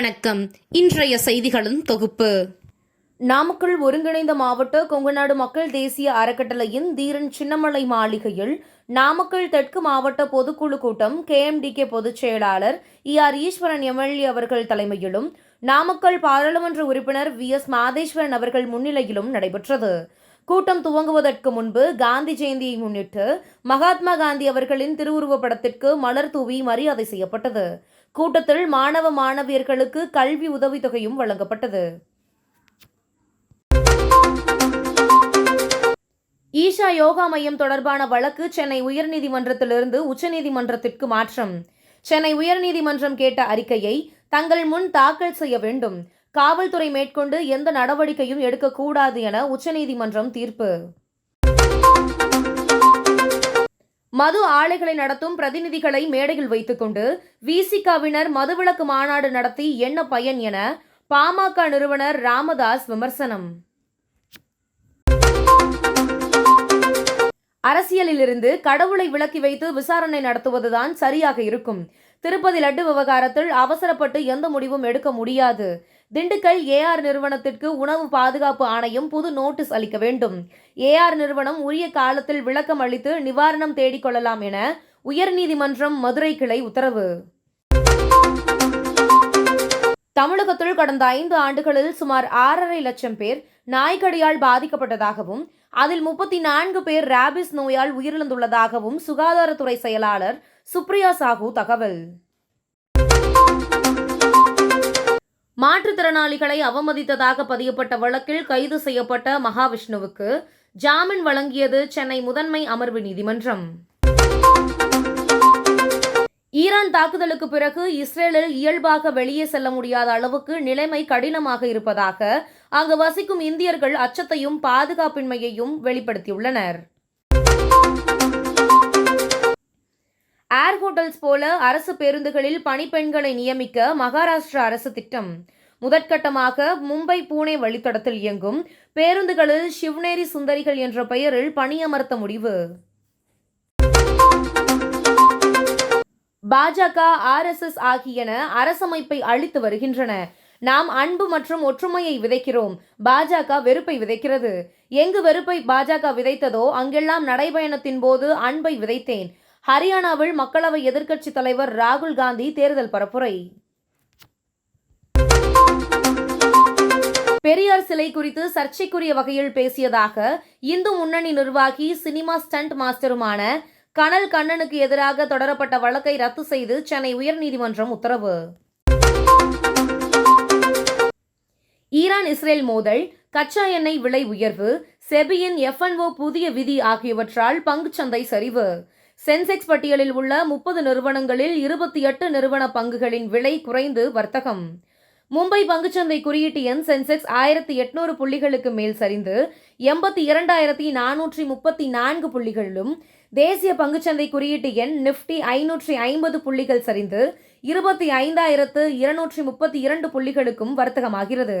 வணக்கம். இன்றைய செய்திகளின் தொகுப்பு. நாமக்கல் ஒருங்கிணைந்த மாவட்ட கொங்குநாடு மக்கள் தேசிய அறக்கட்டளையின் தீரன் சின்னமலை மாளிகையில் நாமக்கல் தெற்கு மாவட்ட பொதுக்குழு கூட்டம் கேஎம்டிகே பொதுச் செயலாளர் இ ஆர் ஈஸ்வரன் எம்எல்ஏ அவர்கள் தலைமையிலும் நாமக்கல் பாராளுமன்ற உறுப்பினர் வி எஸ் மாதேஸ்வரன் அவர்கள் முன்னிலையிலும் நடைபெற்றது. கூட்டம் துவங்குவதற்கு முன்பு காந்தி ஜெயந்தியை முன்னிட்டு மகாத்மா காந்தி அவர்களின் திருவுருவ படத்திற்கு மலர் தூவி மரியாதை செய்யப்பட்டது. கூட்டத்தில் மாணவ மாணவியர்களுக்கு கல்வி உதவித்தொகையும் வழங்கப்பட்டது. ஈஷா யோகா மையம் தொடர்பான வழக்கு சென்னை உயர்நீதிமன்றத்திலிருந்து உச்சநீதிமன்றத்திற்கு மாற்றம். சென்னை உயர்நீதிமன்றம் கேட்ட அறிக்கையை தங்கள் முன் தாக்கல் செய்ய வேண்டும். காவல்துறை மேற்கொண்டு எந்த நடவடிக்கையும் எடுக்கக்கூடாது என உச்சநீதிமன்றம் தீர்ப்பு. மது ஆலைகளை நடத்தும் பிரதிநிதிகளை மேடையில் வைத்துக்கொண்டு விசிகாவினர் மதுவிலக்கு மாநாடு நடத்தி என்ன பயன் என பாமக நிறுவனர் ராமதாஸ் விமர்சனம். அரசியலிலிருந்து கடவுளை விலக்கி வைத்து விசாரணை நடத்துவதுதான் சரியாக இருக்கும். திருப்பதி லட்டு விவகாரத்தில் அவசரப்பட்டு எந்த முடிவும் எடுக்க முடியாது. திண்டுக்கல் ஏஆர் நிறுவனத்திற்கு உணவு பாதுகாப்பு ஆணையம் புது நோட்டீஸ் அளிக்க வேண்டும். ஏஆர் நிறுவனம் உரிய காலத்தில் விளக்கம் அளித்து நிவாரணம் தேடிக்கொள்ளலாம் என உயர்நீதிமன்றம் மதுரை கிளை உத்தரவு. தமிழகத்தில் கடந்த ஐந்து ஆண்டுகளில் சுமார் ஆறரை லட்சம் பேர் நாய்க்கடியால் பாதிக்கப்பட்டதாகவும் அதில் முப்பத்தி நான்கு பேர் ராபிஸ் நோயால் உயிரிழந்துள்ளதாகவும் சுகாதாரத்துறை செயலாளர் சுப்ரியா சாஹூ தகவல். மாற்றுத்திறனாளிகளை அவமதித்ததாக பதியப்பட்ட வழக்கில் கைது செய்யப்பட்ட மகாவிஷ்ணுவுக்கு ஜாமீன் வழங்கியது சென்னை முதன்மை அமர்வு நீதிமன்றம். ஈரான் தாக்குதலுக்கு பிறகு இஸ்ரேலில் இயல்பாக வெளியே செல்ல முடியாத அளவுக்கு நிலைமை கடினமாக இருப்பதாக அங்கு வசிக்கும் இந்தியர்கள் அச்சத்தையும் பாதுகாப்பின்மையையும் வெளிப்படுத்தியுள்ளனர். ஏர் ஹோட்டல்ஸ் போல அரசு பேருந்துகளில் பணிப்பெண்களை நியமிக்க மகாராஷ்டிரா அரசு திட்டம். முதற்கட்டமாக மும்பை பூனே வழித்தடத்தில் இயங்கும் பேருந்துகளில் சிவ்நேரி சுந்தரிகள் என்ற பெயரில் பணியமர்த்த முடிவு. பாஜக ஆர்எஸ்எஸ் ஆகியன அரசமைப்பை அழித்து வருகின்றன. நாம் அன்பு மற்றும் ஒற்றுமையை விதைக்கிறோம். பாஜக வெறுப்பை விதைக்கிறது. எங்கு வெறுப்பை பாஜக விதைத்ததோ அங்கெல்லாம் நடைபயணத்தின் போது அன்பை விதைத்தேன். ஹரியானாவில் மக்களவை எதிர்க்கட்சித் தலைவர் ராகுல் காந்தி தேர்தல் பரப்புரை. பெரியார் சிலை குறித்து சர்ச்சைக்குரிய வகையில் பேசியதாக இந்து முன்னணி நிர்வாகி சினிமா ஸ்டண்ட் மாஸ்டருமான கனல் கண்ணனுக்கு எதிராக தொடரப்பட்ட வழக்கை ரத்து செய்து சென்னை உயர்நீதிமன்றம் உத்தரவு. ஈரான் இஸ்ரேல் மோதல் கச்சா எண்ணெய் விலை உயர்வு செபியின் எஃப்என்ஓ புதிய விதி ஆகியவற்றால் பங்குச்சந்தை சரிவு. சென்செக்ஸ் பட்டியலில் உள்ள முப்பது நிறுவனங்களில் இருபத்தி எட்டு நிறுவன பங்குகளின் விலை குறைந்து வர்த்தகம். மும்பை பங்குச்சந்தை குறியீட்டு எண் சென்செக்ஸ் ஆயிரத்தி எட்நூறு புள்ளிகளுக்கு மேல் சரிந்து எண்பத்தி இரண்டாயிரத்தி நானூற்றி முப்பத்தி நான்கு புள்ளிகளிலும் தேசிய பங்குச்சந்தை குறியீட்டு எண் நிப்டி ஐநூற்றி ஐம்பது புள்ளிகள் சரிந்து இருபத்தி ஐந்தாயிரத்து இருநூற்றி முப்பத்தி இரண்டு புள்ளிகளுக்கும் வர்த்தகமாகிறது.